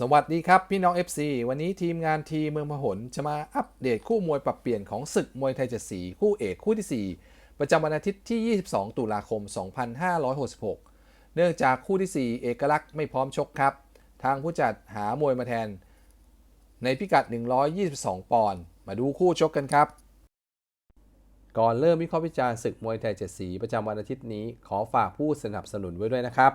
สวัสดีครับพี่น้อง FC วันนี้ทีมงานทีเมืองพหลจะมาอัปเดตคู่มวยปรับเปลี่ยนของศึกมวยไทยเจ็ดสีคู่เอกคู่ที่ 4 ประจำวันอาทิตย์ที่ 22 ตุลาคม 2566 เนื่องจากคู่ที่ 4 เอกลักษณ์ไม่พร้อมชกครับ ทางผู้จัดหามวยมาแทน ในพิกัด 122 ปอนด์มาดูคู่ชกกันครับ ก่อนเริ่มวิเคราะห์วิจารณ์ศึกมวยไทยเจ็ดสีประจำวันอาทิตย์นี้ขอฝากผู้สนับสนุนไว้ด้วยนะครับ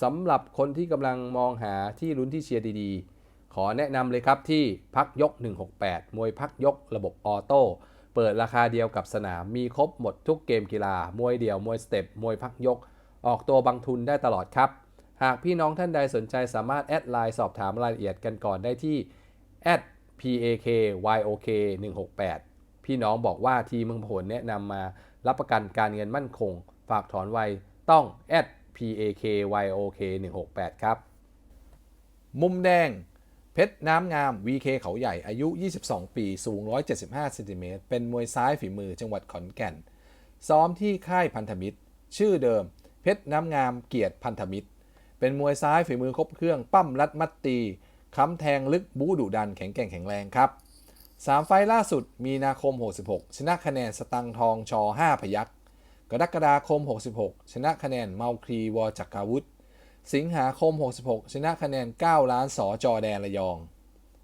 สำหรับคนที่กำลังมองหาที่ลุ้นที่เชียร์ดีๆ ขอแนะนำเลยครับที่พักยก 168 มวยพักยกระบบออโต้ เปิดราคาเดียวกับสนาม มีครบหมดทุกเกมกีฬา มวยเดี่ยว มวยสเต็ป มวยพักยก ออกตัวบังทุนได้ตลอดครับ หากพี่น้องท่านใดสนใจสามารถแอดไลน์สอบถามรายละเอียดกันก่อนได้ที่ @pakyok 168 พี่น้องบอกว่าทีมเมืองผลแนะนำมารับประกันการเงินมั่นคง ฝากถอนไวต้อง PAKYOK PAKYOK 168ครับ มุมแดง เพชรน้ำงาม VK เขาใหญ่อายุ 22 ปี สูง 175เซนติเมตรเป็นมวยซ้ายฝีมือจังหวัดขอนแก่น ซ้อมที่ค่ายพันธมิตร ชื่อเดิม เพชรน้ำงามเกียรติพันธมิตร เป็นมวยซ้ายฝีมือครบเครื่อง ปั้มรัดมัดตีค้ำแทงลึกบูดุดันแข็งแกร่งแข็งแรงครับ3ไฟล่าสุดมีนาคม 66 ชนะคะแนนสตังทองชอ5พยัก กรกฎาคม 66 ชนะคะแนนเมาครีวอจักราวุธ สิงหาคม 66 ชนะคะแนน 9 ล้านสอจอแดนระยอง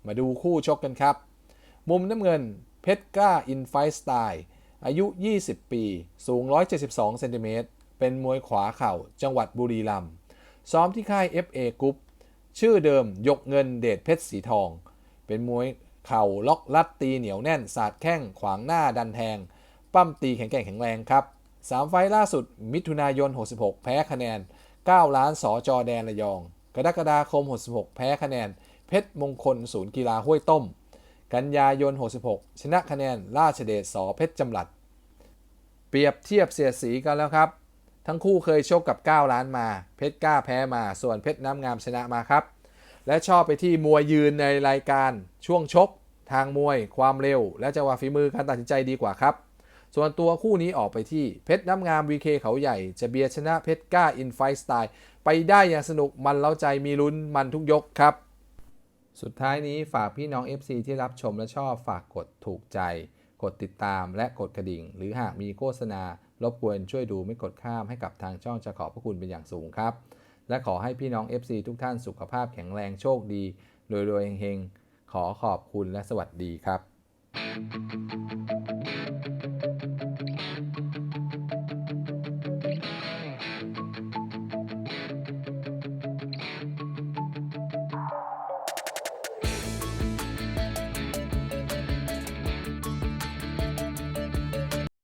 มาดูคู่ชกกันครับ มุมน้ำเงิน เพชรกล้าอินไฟสไตล์ อายุ 20 ปี สูง 172 เซนติเมตร เป็นมวยขวาเข่า จังหวัดบุรีรัมย์ ซ้อมที่ค่าย FA Group ชื่อเดิมยกเงินเดชเพชรสีทอง เป็นมวยเข่าล็อกลัดตีเหนียวแน่น สาดแข้งขวางหน้าดันแทง ปั้มตีแข็งแกร่งแข็งแรงครับ 3 ไฟล์ล่าสุด มิถุนายน 66 แพ้คะแนน 9 ล้านสอจอแดนระยอง กรกฎาคม 66 แพ้คะแนน เพชรมงคลศูนย์กีฬาห้วยต้ม กันยายน 66 ชนะคะแนน ราชเดชสอเพชรจำรัด เปรียบเทียบเสียสีกันแล้วครับ ทั้งคู่เคยชกกับ 9 ล้านมา เพชรกล้าแพ้มา ส่วนเพชรน้ำงามชนะมาครับ และชอบไปที่มวยยืนในรายการช่วงชก ทางมวย ความเร็ว และจังหวะฝีมือการตัดสินใจดีกว่าครับ ส่วนตัวคู่นี้ออกไปที่เพชรน้ำงาม VK เขาใหญ่ จะเบียชนะเพชรก้าอินไฟสไตล์ ไปได้อย่างสนุกมันเล้าใจมีลุ้นมันทุกยกครับ สุดท้ายนี้ฝากพี่น้อง FC ที่รับชมและชอบฝากกดถูกใจ กดติดตามและกดกระดิ่ง หรือหากมีโฆษณารบกวนช่วยดูไม่กดข้ามให้กับทางช่องจะขอบพระคุณเป็นอย่างสูงครับ และขอให้พี่น้อง FC ทุกท่านสุขภาพแข็งแรงโชคดีรวยๆเฮงๆขอขอบคุณและสวัสดีครับ